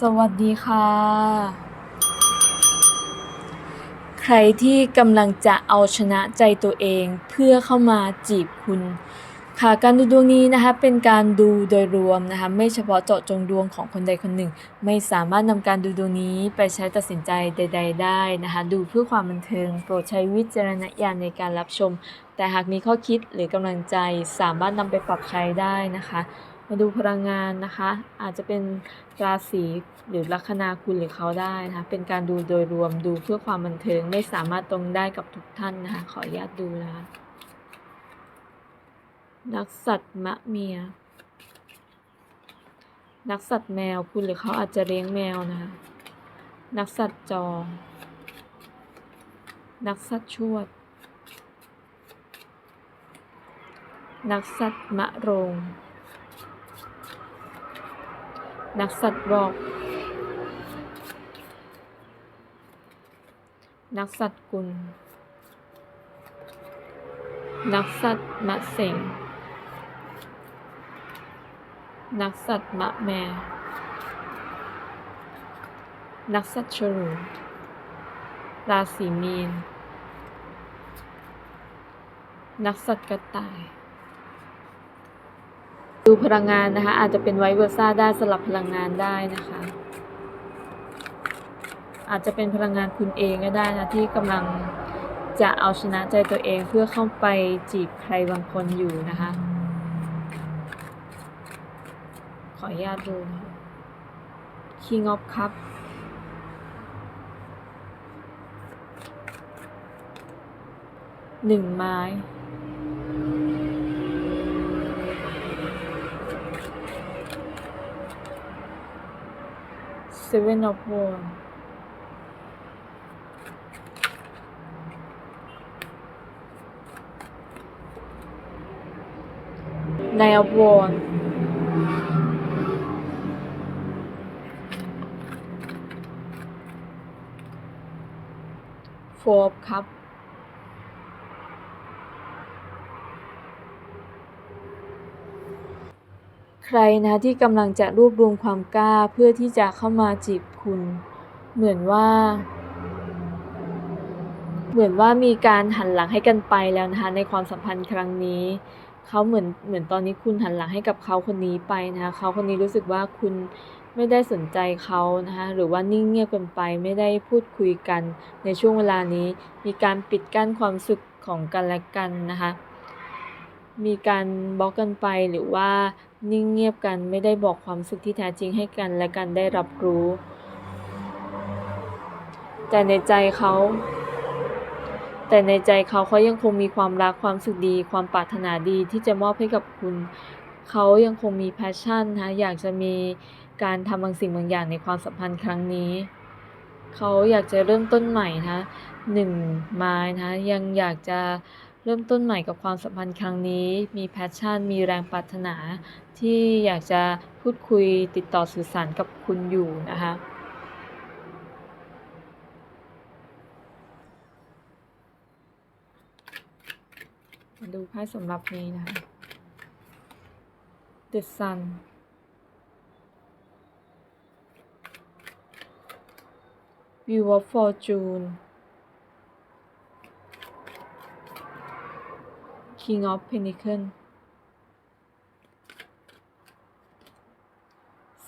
สวัสดีค่ะ ใครที่กำลังจะเอาชนะใจตัวเองเพื่อเข้ามาจีบคุณ ค่ะการดูดวงนี้นะคะเป็นการดูโดยรวมนะคะไม่เฉพาะเจาะจงดวงของคนใดคนหนึ่ง ไม่สามารถนำการดูดวงนี้ไปใช้ตัดสินใจใด ๆ ได้นะคะดูเพื่อความบันเทิง โปรดใช้วิจารณญาณในการรับชม แต่หากมีข้อคิดหรือกำลังใจสามารถนำไปปรับใช้ได้นะคะ มาดูพลังงานนะคะ อาจจะเป็นราศีหรือลัคนาคุณหรือเขาได้นะคะเป็นการดูโดยรวมดูเพื่อความบันเทิงไม่สามารถตรงได้กับทุกท่านนะคะ ขออนุญาตดูนะคะนักสัตว์มะเมีย นักสัตว์แมวคุณหรือเขาอาจจะเลี้ยงแมวนะคะนักสัตว์จอง นักสัตว์ชวด นักสัตว์มะโรง นักสัตว์บอก นักสัตว์กุล นักสัตว์มะเสงนักสัตว์มะแมนักสัตว์ฉลูราศีมีน นักสัตว์กระต่าย พลังงานนะคะ อาจจะเป็นไวเวอร์ซ่าได้สลับพลังงานได้นะคะ อาจจะเป็นพลังงานคุณเองก็ได้นะที่กำลังจะเอาชนะใจตัวเองเพื่อเข้าไปจีบใครบางคนอยู่นะคะ ขออนุญาตดูคะ King of Cup หนึ่งไม้ Seven of Wands Nine of Wands Four of Cups ใคร รนะที่กำลังจะรวบรวมความกล้าเพื่อที่จะเข้ามาจีบคุณ เหมือนว่า เหมือนว่ามีการหันหลังให้กันไปแล้วนะคะในความสัมพันธ์ครั้งนี้เขาเหมือนเหมือนตอนนี้คุณหันหลังให้กับเขาคนนี้ไปนะคะเขาคนนี้รู้สึกว่าคุณไม่ได้สนใจเขานะคะหรือว่านิ่งเงียบกันไปไม่ได้พูดคุยกันในช่วงเวลานี้ มีการปิดกั้นความสุขของกันและกันนะคะมีการบล็อกกันไปหรือว่า นิ่งเงียบกันไม่ได้บอกความสุขที่แท้จริงให้กันและกันได้รับรู้ แต่ในใจเขาแต่ในใจเขาเขายังคงมีความรักความสุขดี ความปรารถนาดีที่จะมอบให้กับคุณ เขายังคงมีแพชชั่นนะอยากจะมีการทำบางสิ่งบางอย่างในความสัมพันธ์ครั้งนี้ เขาอยากจะเริ่มต้นใหม่นะหนึ่งไม้นะยังอยากจะ เริ่มต้นใหม่กับความสัมพันธ์ครั้งนี้ มีแพชชั่น มีแรงปรารถนา ที่อยากจะพูดคุยติดต่อสื่อสารกับคุณอยู่นะคะมาดูไพ่สำหรับนี้นะคะ The Sun View of Fortune King of Pentacle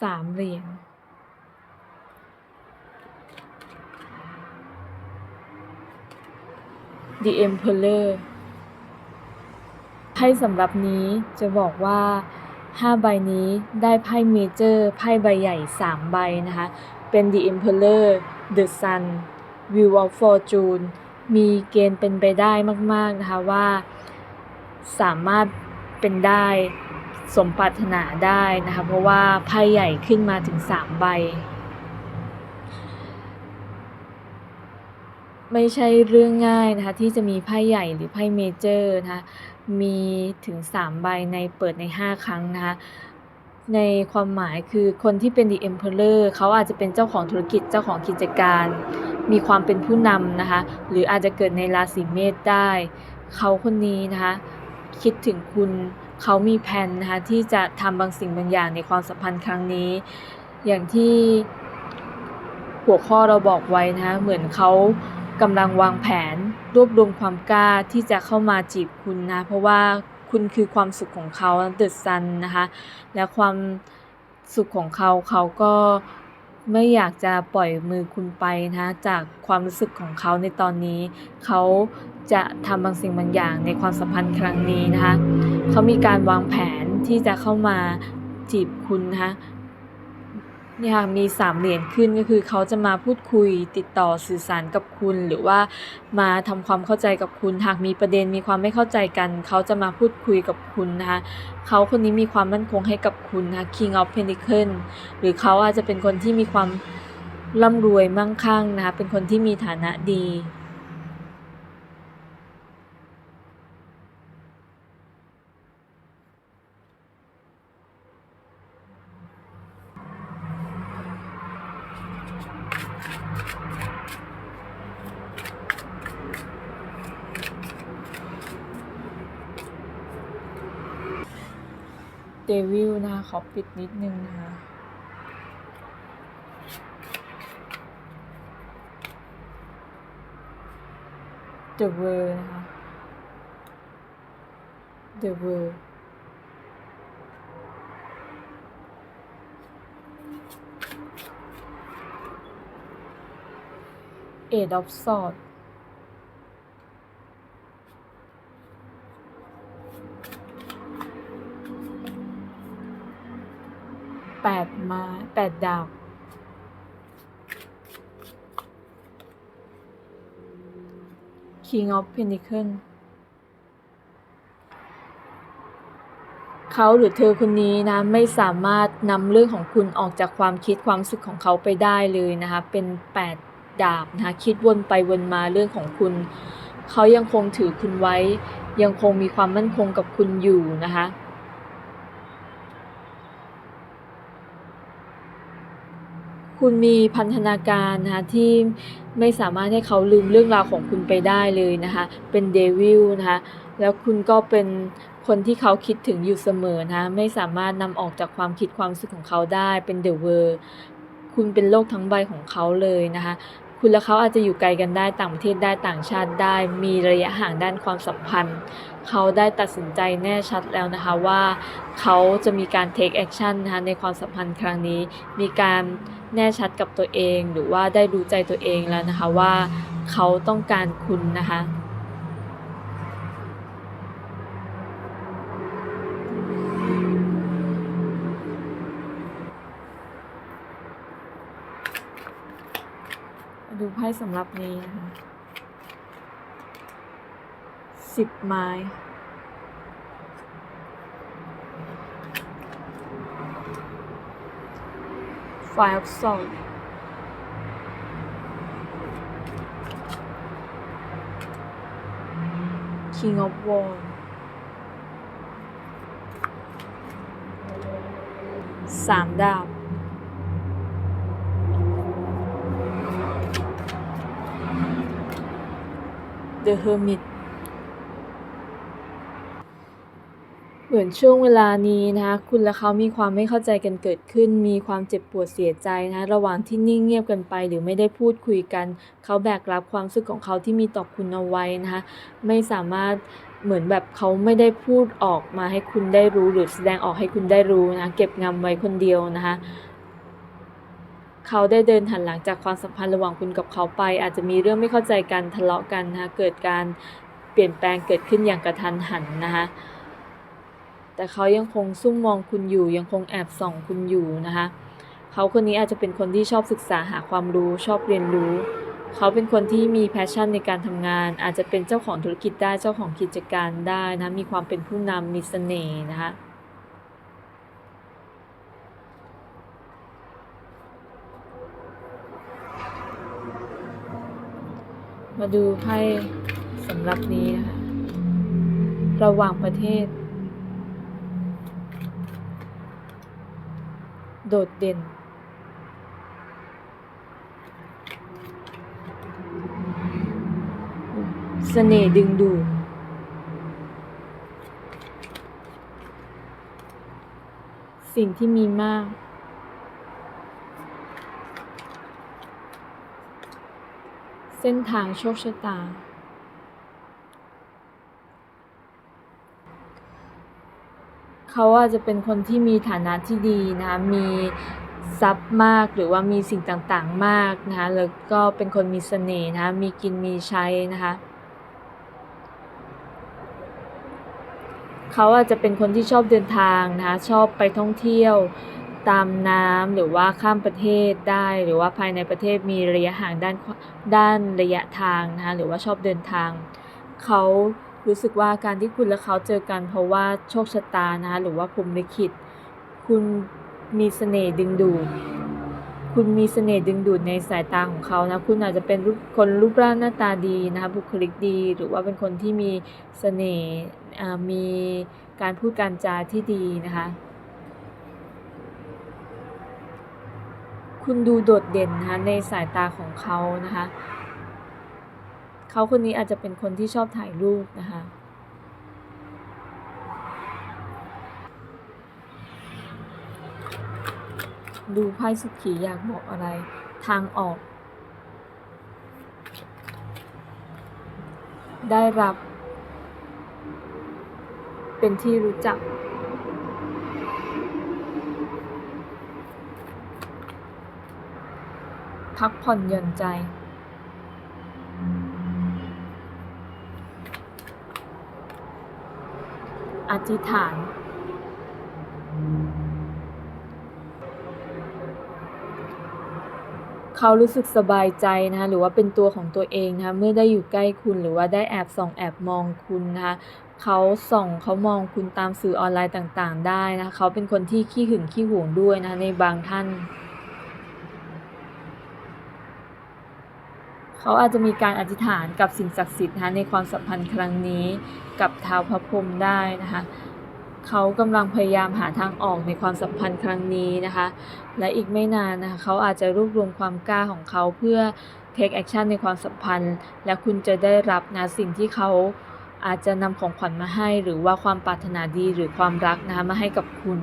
สามเหรียญ The Emperor ไพ่สำหรับนี้จะบอกว่า5ใบนี้ได้ไพ่เมเจอร์ไพ่ใบใหญ่3ใบนะคะ เป็น The Emperor The Sun View of Fortune มีเกณฑ์เป็นไปได้มาก ๆ นะคะว่า สามารถเป็นได้สมปรารถนาได้นะคะ เพราะว่าไพ่ใหญ่ขึ้นมาถึง 3 ใบ ไม่ใช่เรื่องง่ายนะคะ ที่จะมีไพ่ใหญ่หรือไพ่เมเจอร์นะคะ มีถึง 3 ใบในเปิดใน 5 ครั้งนะคะในความหมายคือคนที่เป็น The Emperor เขาอาจจะเป็นเจ้าของธุรกิจเจ้าของกิจการ มีความเป็นผู้นำนะคะ หรืออาจจะเกิดในราศีเมษได้ เขาคนนี้นะคะ คิดถึงคุณเขามีแผนนะคะที่จะทำบางสิ่งบางอย่างในความสัมพันธ์ครั้งนี้ อย่างที่หัวข้อเราบอกไว้นะคะเหมือนเขากำลังวางแผน รวบรวมความกล้าที่จะเข้ามาจีบคุณนะ เพราะว่าคุณคือความสุขของเขาเดอะซันนะคะ และความสุขของเขาเขาก็ไม่อยากจะปล่อยมือคุณไปนะจากความรู้สึกของเขาในตอนนี้ เขา จะทำบางสิ่งบางอย่างในความสัมพันธ์ครั้งนี้นะคะเขามีการวางแผนที่จะเข้ามาจีบคุณนะคะเนี่ยค่ะมีสามเหรียญขึ้นก็คือเขาจะมาพูดคุยติดต่อสื่อสารกับคุณ หรือว่ามาทำความเข้าใจกับคุณ หากมีประเด็นมีความไม่เข้าใจกัน เขาจะมาพูดคุยกับคุณนะคะเขาคนนี้มีความมั่นคงให้กับคุณนะคะ King of Pentacles หรือเขาอาจจะเป็นคนที่มีความร่ำรวยมั่งคั่งนะคะเป็นคนที่มีฐานะดี เดวิลนะขอปิดนิดนึงนะเดวิลนะคะเดวิลเอ็ดออฟซอ ปดมาแปดดาบ King of Pentacles เขาหรือเธอคนนี้นะ ไม่สามารถนำเรื่องของคุณออกจากความคิดความรู้สึกของเขาไปได้เลยนะคะ เป็น 8 ดาบนะคะคิดวนไปวนมาเรื่องของคุณ เขายังคงถือคุณไว้ ยังคงมีความมั่นคงกับคุณอยู่นะคะ คุณมีพันธนาการนะคะที่ไม่สามารถให้เขาลืมเรื่องราวของคุณไปได้เลยนะคะเป็นเดวิลนะคะแล้วคุณก็เป็นคนที่เขาคิดถึงอยู่เสมอนะคะไม่สามารถนำออกจากความคิดความรู้สึกของเขาได้เป็นเดอะเวอร์คุณเป็นโลกทั้งใบของเขาเลยนะคะคุณและเขาอาจจะอยู่ไกลกันได้ต่างประเทศได้ต่างชาติได้ มีระยะห่างด้านความสัมพันธ์ เขาได้ตัดสินใจแน่ชัดแล้วนะคะว่าเขาจะมีการ take action นะคะในความสัมพันธ์ครั้งนี้ มีการ แน่ชัดกับตัวเอง หรือว่าได้รู้ใจตัวเองแล้วนะคะว่าเขาต้องการคุณนะคะดูไพ่สำหรับนี้นะคะสิบไม้ Five of Swords คิง of Wands สามดาบ The Hermit เหมื อนช่วงเวลานี้นะคะคุณและเขามีความไม่เข้าใจกันเกิดขึ้น มีความเจ็บปวดเสียใจนะระหว่างที่นิ่งเงียบกันไป หรือไม่ได้พูดคุยกัน เขาแบกรับความรู้สึกของเขาที่มีต่อคุณเอาไว้นะคะไม่สามารถเหมือนแบบเขาไม่ได้พูดออกมาให้คุณได้รู้ หรือแสดงออกให้คุณได้รู้นะคะเก็บงำไว้คนเดียวนะคะเขาได้เดินหันหลังจากความสัมพันธ์ระหว่างคุณกับเขาไป อาจจะมีเรื่องไม่เข้าใจกันทะเลาะกันนะคะเกิดการเปลี่ยนแปลงเกิดขึ้นอย่างกระทันหันนะคะ แต่เขายังคงซุ่มมองคุณอยู่ ยังคงแอบส่องคุณอยู่นะคะ เขาคนนี้อาจจะเป็นคนที่ชอบศึกษาหาความรู้ชอบเรียนรู้ เขาเป็นคนที่มีแพชชั่นในการทำงาน อาจจะเป็นเจ้าของธุรกิจได้เจ้าของกิจการได้นะมีความเป็นผู้นำมีเสน่ห์นะคะมาดูไพ่สำหรับนี้นะคะระหว่างประเทศ โดดเด่น เสน่ดึงดูดสิ่งที่มีมาก เส้นทางโชคชะตา เขาอาจจะเป็นคนที่มีฐานะที่ดีนะคะมีทรัพย์มากหรือว่ามีสิ่งต่างๆมากนะคะแล้วก็เป็นคนมีเสน่ห์นะคะมีกินมีใช้นะคะเขาอาจจะเป็นคนที่ชอบเดินทางนะคะชอบไปท่องเที่ยวตามน้ำหรือว่าข้ามประเทศได้ หรือว่าภายในประเทศมีระยะห่างด้านด้านระยะทางนะคะหรือว่าชอบเดินทางเขา รู้สึกว่าการที่คุณและเขาเจอกัน เพราะว่าโชคชะตานะหรือว่าพรหมลิขิต คุณมีเสน่ห์ดึงดูด คุณมีเสน่ห์ดึงดูดในสายตาของเขานะ คุณอาจจะเป็นคนรูปร่างหน้าตาดีนะคะบุคลิกดี หรือว่าเป็นคนที่มีเสน่ห์มีการพูดการจาที่ดีนะคะ คุณดูโดดเด่นนะคะในสายตาของเขานะคะ เขาคนนี้อาจจะเป็นคนที่ชอบถ่ายรูปนะคะ ดูไพ่สุขีอยากบอกอะไร ทางออก ได้รับ เป็นที่รู้จักพักผ่อนหย่อนใจ อธิษฐาน เขารู้สึกสบายใจนะคะหรือว่าเป็นตัวของตัวเองนะคะเมื่อได้อยู่ใกล้คุณหรือว่าได้แอบส่องแอบมองคุณนะคะเขาส่องเขามองคุณตามสื่อออนไลน์ต่างๆ ได้นะคะเขาเป็นคนที่ขี้หึงขี้หวงด้วยนะะในบางท่าน เขาอาจจะมีการอธิษฐานกับสิ่งศักดิ์สิทธิ์นะคะในความสัมพันธ์ครั้งนี้กับท้าวพระพรหมได้นะคะเขากำลังพยายามหาทางออกในความสัมพันธ์ครั้งนี้นะคะ และอีกไม่นานนะคะเขาอาจจะรวบรวมความกล้าของเขาเพื่อ take action ในความสัมพันธ์ และคุณจะได้รับนะสิ่งที่เขาอาจจะนำของขวัญมาให้ หรือว่าความปรารถนาดีหรือความรักนะคะมาให้กับคุณ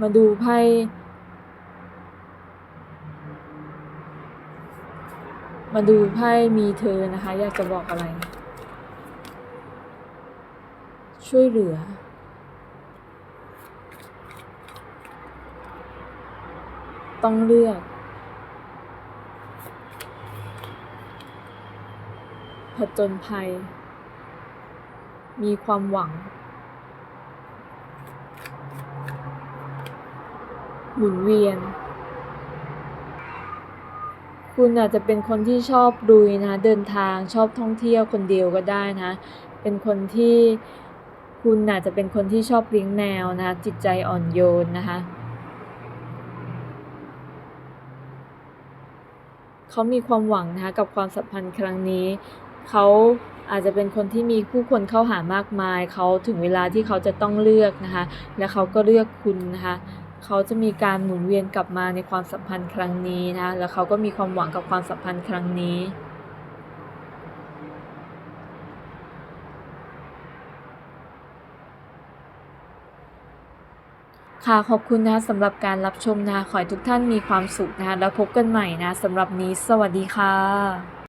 มาดูไพ่มาดูไพ่มีเธอนะคะ อยากจะบอกอะไร ช่วยเหลือ ต้องเลือกผจญภัย มีความหวัง หมุนเวียน คุณอาจจะเป็นคนที่ชอบลุยนะเดินทางชอบท่องเที่ยวคนเดียวก็ได้นะ เป็นคนที่คุณอาจจะเป็นคนที่ชอบเลี้ยงแมวนะคะจิตใจอ่อนโยนนะคะเขามีความหวังนะคะกับความสัมพันธ์ครั้งนี้ เขาอาจจะเป็นคนที่มีผู้คนเข้าหามากมาย เขาถึงเวลาที่เขาจะต้องเลือกนะคะ และเขาก็เลือกคุณนะคะ เขาจะมีการหมุนเวียนกลับมาในความสัมพันธ์ครั้งนี้นะคะแล้วเขาก็มีความหวังกับความสัมพันธ์ครั้งนี้ค่ะขอบคุณนะคะสำหรับการรับชมนะ ขอให้ทุกท่านมีความสุขนะคะแล้วพบกันใหม่นะสำหรับนี้ สวัสดีค่ะ